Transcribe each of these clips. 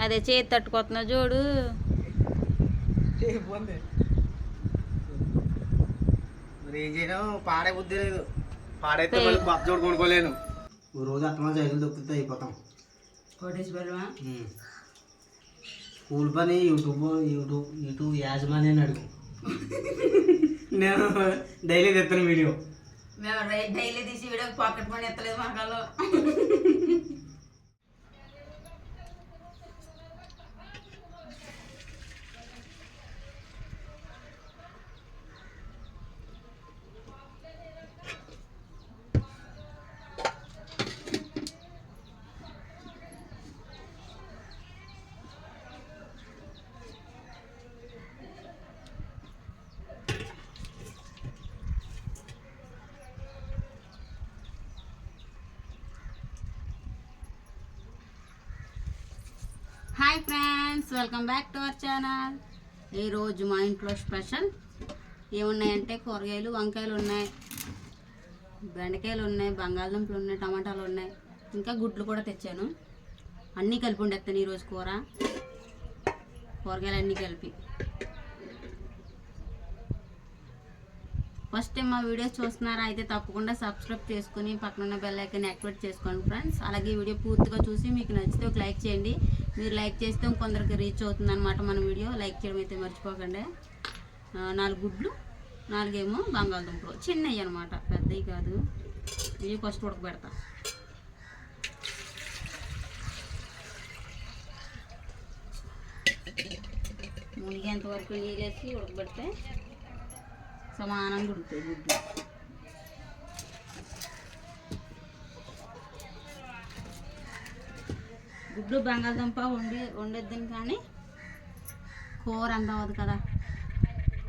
అదే చేతి తట్టుకొస్తున్నా చూడు. పాడే బుద్ధి లేదు. పాడైతే కొనుక్కోలేను. రోజు సైకిల్ దొక్కుతే అయిపోతాం. కోటేశ్వరమా ఉమ్. స్కూల్ పని యూట్యూబ్ యూట్యూబ్ యూట్యూబ్ యాజమాన్యాన్ని అడుగు. నేను డైలీ తెస్తాను వీడియో. మేము డైలీ తీసి వీడియో పాకెట్ మనీ ఎత్తలేదు మనకాలో hi friends welcome back to our channel ఈరోజు మా ఇంట్లో స్పెషల్ ఏమున్నాయంటే కూరగాయలు వంకాయలు ఉన్నాయి బెండకాయలు ఉన్నాయి బంగాళదుంపలు ఉన్నాయి టమాటాలు ఉన్నాయి. ఇంకా గుడ్లు కూడా తెచ్చాను. అన్నీ కలిపి ఉండేస్తాను ఈరోజు కూర. కూరగాయలు అన్నీ కలిపి. ఫస్ట్ టైం మా వీడియోస్ చూస్తున్నారా అయితే తప్పకుండా సబ్స్క్రైబ్ చేసుకుని పక్కన ఉన్న బెల్ యాక్టివేట్ చేసుకోండి ఫ్రెండ్స్ అలాగే వీడియో పూర్తిగా చూసి మీకు నచ్చితే ఒక లైక్ చేయండి. మీరు లైక్ చేస్తే కొందరికి రీచ్ అవుతుంది అనమాట మన వీడియో. లైక్ చేయడం అయితే మర్చిపోకండి. నాలుగు గుడ్లు నాలుగేమో బంగాళదుంపలు. చిన్నవి అనమాట పెద్దవి కాదు. ఇవి ఫస్ట్ ఉడకబెడతా. మునిగేంత వరకు నీళ్ళు వేసి ఉడకబెడితే సమానంగా ఉడుకుతాయి గుడ్లు. గుడ్లు బంగాళదుంప వండి వండేద్దాం కానీ కూర అంత అవ్వదు కదా.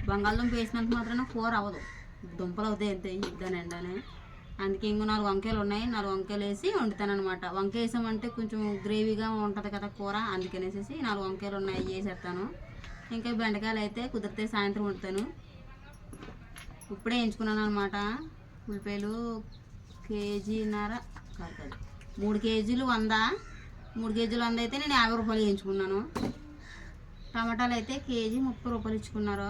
బంగాళదుంప వేసినంత మాత్రాన కూర అవ్వదు. దుంపలు అవుతాయి ఎంత ఇద్దాను ఎండనే. అందుకే ఇంకో నాలుగు వంకాయలు ఉన్నాయి. నాలుగు వంకాయలు వేసి వండుతాను అనమాట వంకాయ వేసామంటే కొంచెం గ్రేవీగా ఉంటుంది కదా కూర. అందుకనేసేసి నాలుగు వంకాయలు ఉన్నాయి. వేసేస్తాను ఇంకా బెండకాయలు అయితే కుదిరితే సాయంత్రం వండుతాను. ఇప్పుడే ఎంచుకున్నాను అనమాట ఉల్లిపాయలు కేజీన్నర కాదు కాదు. మూడు కేజీలు వంద. మూడు కేజీలు వంద అయితే నేను యాభై రూపాయలు ఎంచుకున్నాను టమాటాలు అయితే కేజీ ముప్పై రూపాయలు ఇచ్చుకున్నారు.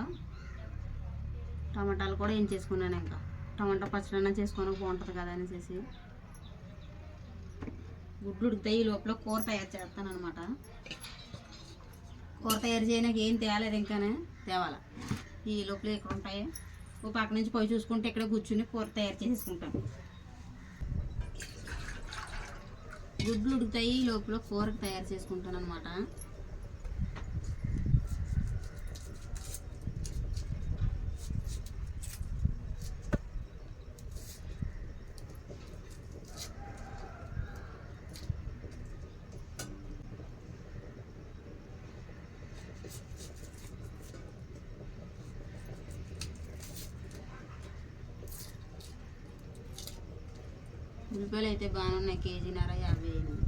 టమాటాలు కూడా ఏం చేసుకున్నాను ఇంకా. టమాటా పచ్చడి చేసుకొని బాగుంటుంది కదా అనేసి గుడ్లు ఉడుకుతాయి ఈ లోపల కూర తయారు చేస్తాను అనమాట కూర తయారు చేయడానికి ఏం తేలేదు ఇంకానే తేవాల. ఈ లోపల ఇక్కడ ఉంటాయి ఓ పక్క నుంచి పోయి చూసుకుంటే ఇక్కడ కూర్చుని కూర తయారు చేసుకుంటాను గుడ్లు ఉడుకుతాయి లోపల కూర తయారు చేసుకుంటాను అనమాట ఉల్లిపాయలు అయితే బాగానే ఉన్నాయి కేజీన్నర యాభై అయినాయి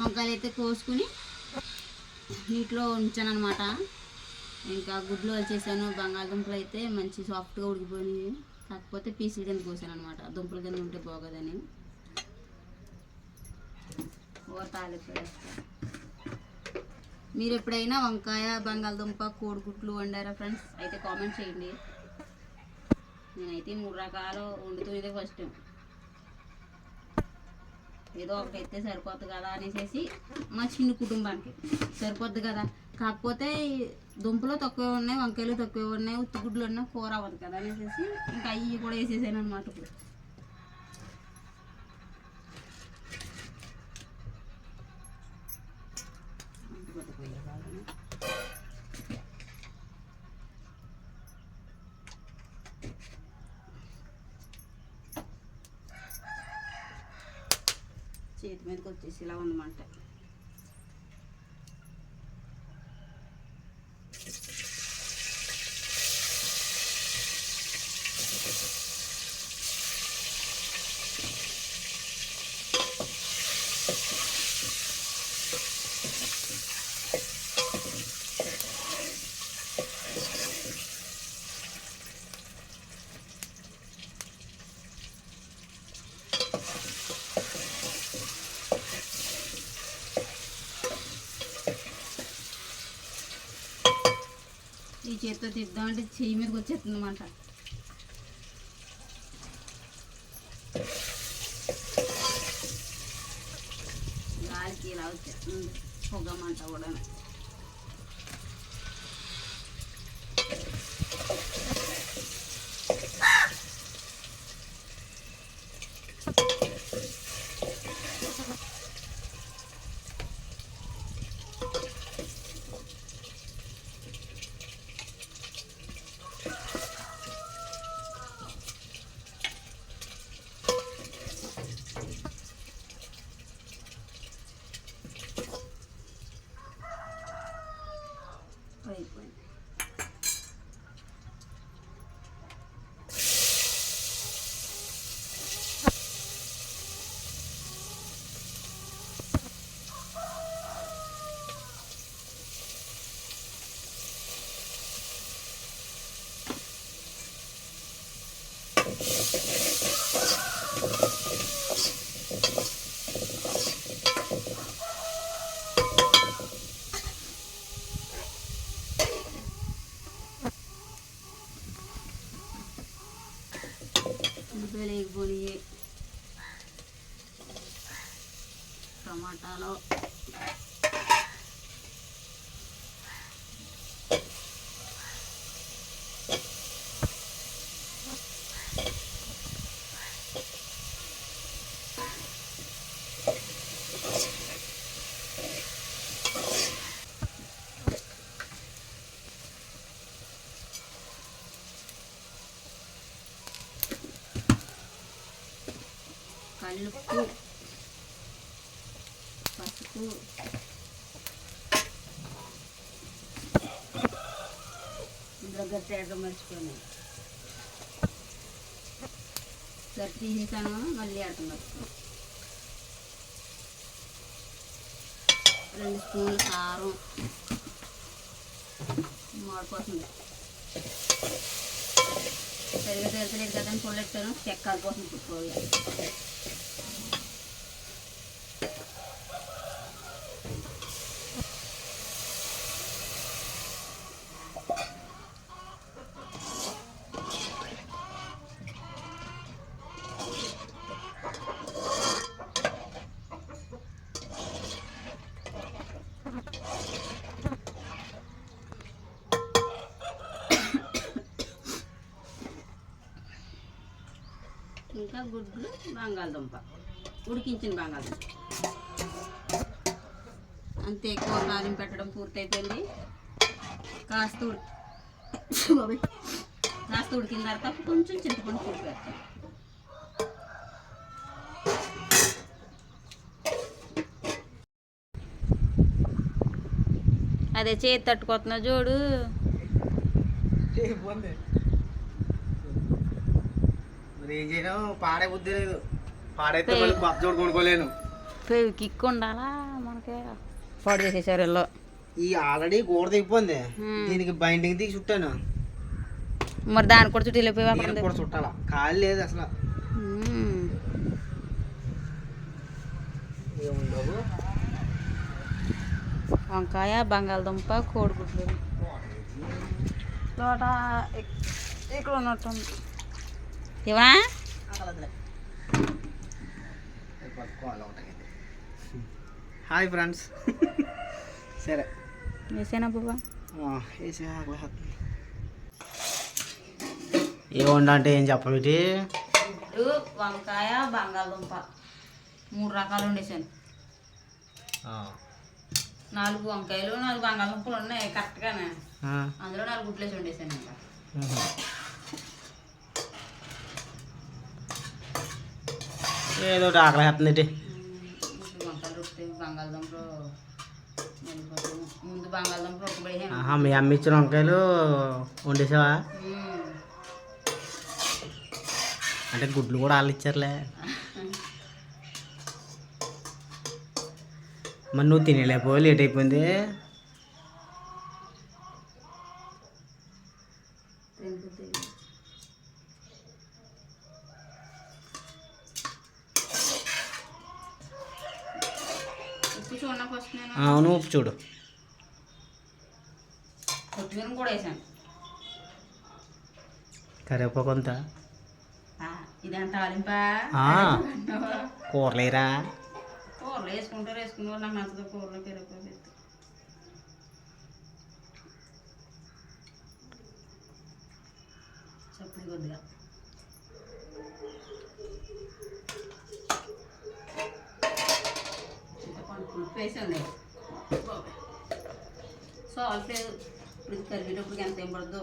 వంకాయలు అయితే కోసుకుని నీటిలో ఉంచాను అనమాట ఇంకా గుడ్లు వచ్చేసాను బంగాళదుంపలు అయితే మంచి సాఫ్ట్గా ఉడికిపోయినాయి. కాకపోతే పీసుల కింద కోసాను అనమాట దుంపల కింద ఉంటే బాగోదని. తాలింపు మీరు ఎప్పుడైనా వంకాయ బంగాళదుంప కోడిగుడ్లు వండారా ఫ్రెండ్స్? అయితే కామెంట్ చేయండి. నేనైతే మూడు రకాలు వండుతూ ఇదే ఫస్ట్. ఏదో ఒకటి అయితే సరిపోద్ది కదా అనేసి మా చిన్న కుటుంబానికి. సరిపోద్ది కదా. కాకపోతే దుంపలు తక్కువే ఉన్నాయి వంకాయలు తక్కువే ఉన్నాయి ఉత్తిగుడ్లు ఉన్నాయి కూర అవ్వదు కదా అనేసి ఇంకా అవి కూడా వేసేసాను అనమాట ఇప్పుడు. చేతి మీదకి వచ్చేసి ఇలా ఉందన్నమాట. ఈ చేతితో తిద్దామంటే చెయ్యి మీదకి వచ్చేస్తుంది అనమాట గాలికి ఇలా వచ్చేస్తుంది పొగమంట కూడా అయిపోయింది ఉల్లిపాయలు వేగిపోయి టమాటాలో కల్లుప్పు పసుపు. దగ్గర గట్టి వేయడం మర్చిపోయాను. గట్టి తీసేసాను మళ్ళీ అర్థం మర్చిపోయాను రెండు స్పూన్లు కారం. మాడిపోతుంది. సరిగా తెలుసలేదు కదా అని పొల్లెట్టాను చెక్క కోసం పుట్టుకోవాలి ఇంకా గుడ్లు బంగాళదుంప. ఉడికించిన బంగాళదుంప. అంతే ఎక్కువ కారం పెట్టడం పూర్తయిపోయింది. కాస్త ఉడి కాస్త ఉడికిన తర్వాత కొంచెం చింతపండు పూర్తి పెడతాం అదే చేతి తట్టుకొస్తున్నా చూడు. ఏం చేయను పాడే బుద్ధి లేదు. పాడైతే మళ్ళీ కొనుక్కోలేను. కిక్ ఉండాలా మనకి? పాడు చేసేసారు ఈ ఆల్రెడీ గోడ దిగిపోయింది. దీనికి బైండింగ్ దిగి చుట్టాను. మరి దాని కూడా చుట్టూ వెళ్ళిపోయి కూడా చుట్టాలా? ఖాళీ లేదు అసలు. వంకాయ బంగాళదుంప కోడిగుడ్లు. తోట ఇక్- ఇక్కడ ఉన్నట్టుంది. ఇవా హాయ్ ఫ్రెండ్స్. సరే. వేసేనా బాబా ఏ వండ అంటే ఏం గుడ్డు వంకాయ బంగాళదుంప. మూడు రకాలు వండేసాను. నాలుగు వంకాయలు నాలుగు బంగాళదుంపలు ఉన్నాయి కరెక్ట్గానే. అందులో నాలుగు గుడ్లేసి వండేసాను ఇంకా ఏదో ఒకటి ఆకలి వేస్తుంది ఇప్పుడు మీ అమ్మ ఇచ్చిన వంకాయలు వండేసావా? అంటే గుడ్లు కూడా వాళ్ళు ఇచ్చారులే. మరి నువ్వు తినలేకపోయి లేట్ అయిపోయింది ఉప్పు చూడ ఫస్ట్ నేను అవును ఉప్పు చూడు. కొత్తిమీర కూడా వేసాను. కరివేపాకు అంతా. ఆ, ఇదేం తాలింపా ఆ. కూరలేరా? కూరలు వేసుకుంటారు వేసుకున్నారు నాకు నచ్చదు కూరలో కరివేపాకు. చప్పుడు కొద్దిగా. వేసాను సాల్ట్ లేదు ఇప్పుడు కరిగేటప్పుడు ఎంత ఏం పడదో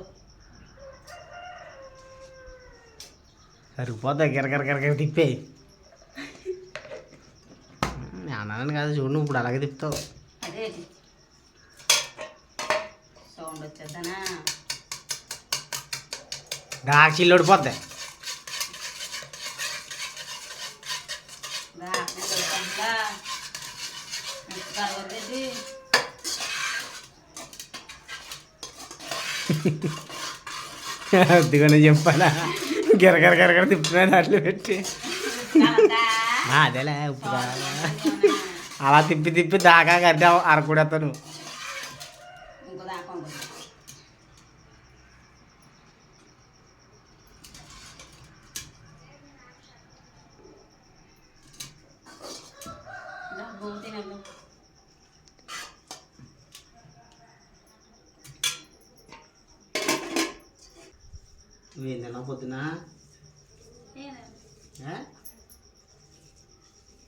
సరిపోతా గిరగర గిరగర తిప్పే అన్నాను కాదు చూడు నువ్వు ఇప్పుడు అలాగే తిప్పుతావు. అదే. సౌండ్ వచ్చేద్దానా? దాకా చిల్లు ఓడిపోద్ది. అదిగానే చెప్పాలా గిరగర గిరగర తిప్పుతున్నా దాంట్లో పెట్టి. అదేలే ఉప్పు? అలా తిప్పి తిప్పి దాకా గడ్డ అరకూడతాను నువ్వేం తిన్నావు పొద్దున?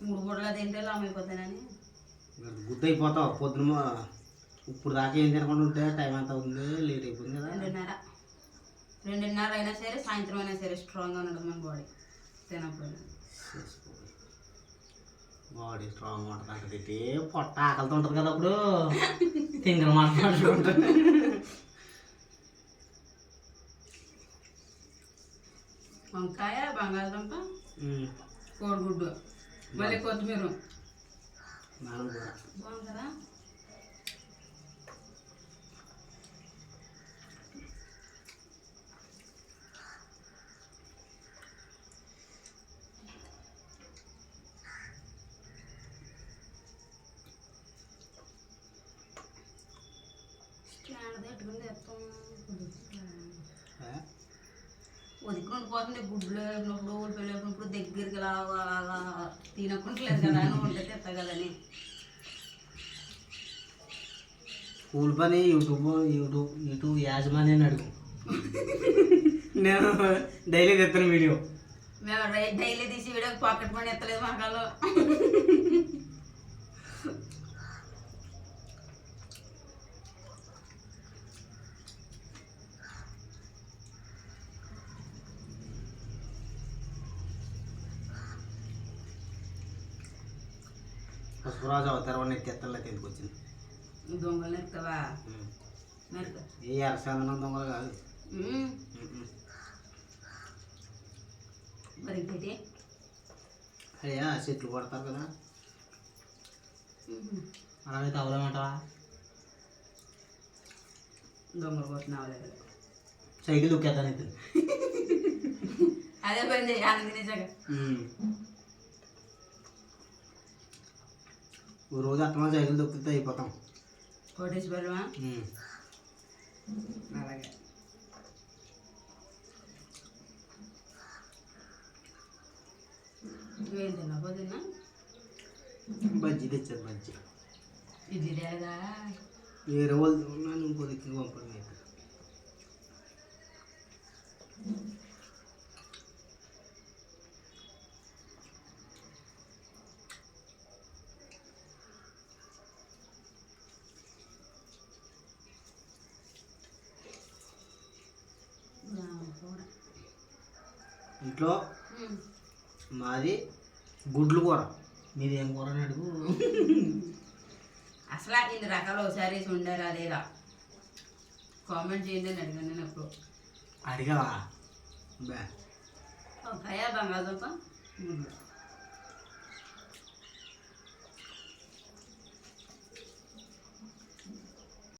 మూడు పూటలు తింటే లామైపోతానని గుర్తు అయిపోతావు పొద్దున ఇప్పుడు దాకా ఏం తినకుండా ఉంటే టైం ఎంత అవుతుంది లేట్ అయిపోయింది కదా రెండున్నర రెండున్నర అయినా సరే సాయంత్రం అయినా సరే స్ట్రాంగ్గా ఉండదు మన బాడీ తినప్పుడు బాడీ స్ట్రాంగ్ ఉంటుంది అంటే పొట్ట ఆకలితో ఉంటుంది కదా అప్పుడు తింగర మాట్లాడుకుంటుంది వంకాయ బంగాళదుంప కోడిగుడ్డు మళ్ళీ కొత్తిమీర. నాన్న కూడా. బాగుంది? కదా స్టాండ్ పెట్టుకుని తెస్తాం. ఏ? ఉదికి ఉండిపోతుంది గుడ్లు వేసినప్పుడు ఉల్లిపాయలు వేసినప్పుడు దగ్గరికి ఇలా అలా తినకుంటలేదు కదా అని ఉంటే తెస్తా కదని స్కూల్ పని యూట్యూబ్ యూట్యూబ్ యూట్యూబ్ యాజమాన్యాన్ని అడుగు. నేను డైలీ తెస్తాను వీడియో. మేము డైలీ తీసి వీడియో పాకెట్ మనీ ఎత్తలేదు మాకాలో పసుపురాజు అవతారం ఎత్తెత్తలే ఎందుకు వచ్చింది దొంగలు ఎత్తావా? ఏ ఎరసాదనం దొంగలు కాదు. మరి ఇంకేంటి? అయ్యా చెట్లు కొడతారు కదా. అలాగైతే అవలేమంటావా దొంగలు కొట్టినావు లేదు సైకిల్ దుక్కేద్దాను అయితే. అదే పని చేయి ఆనంది నిజంగా ఓ రోజు అత్తమా సైకిల్ దొక్కితే అయిపోతాం. కోటేశ్వరమా. అలాగే. నువ్వేం తిన్నా పొద్దున్న బజ్జీ తెచ్చారు బజ్జీ. ఇడ్లీ లేదా? వేరే వాళ్ళు నన్ను ఇంకో దిక్కు పంపండి అయితే. కూర ఇంట్లో. మాది గుడ్లు కూర. మీది ఏం కూర అని అడుగు. అసలు ఇన్ని రకాల ఒకసారి ఉండారా లేదా కామెంట్ చేయండి అని అడిగాను నేను అప్పుడు అడిగావా? బా వంకాయ బంగాళదుంప.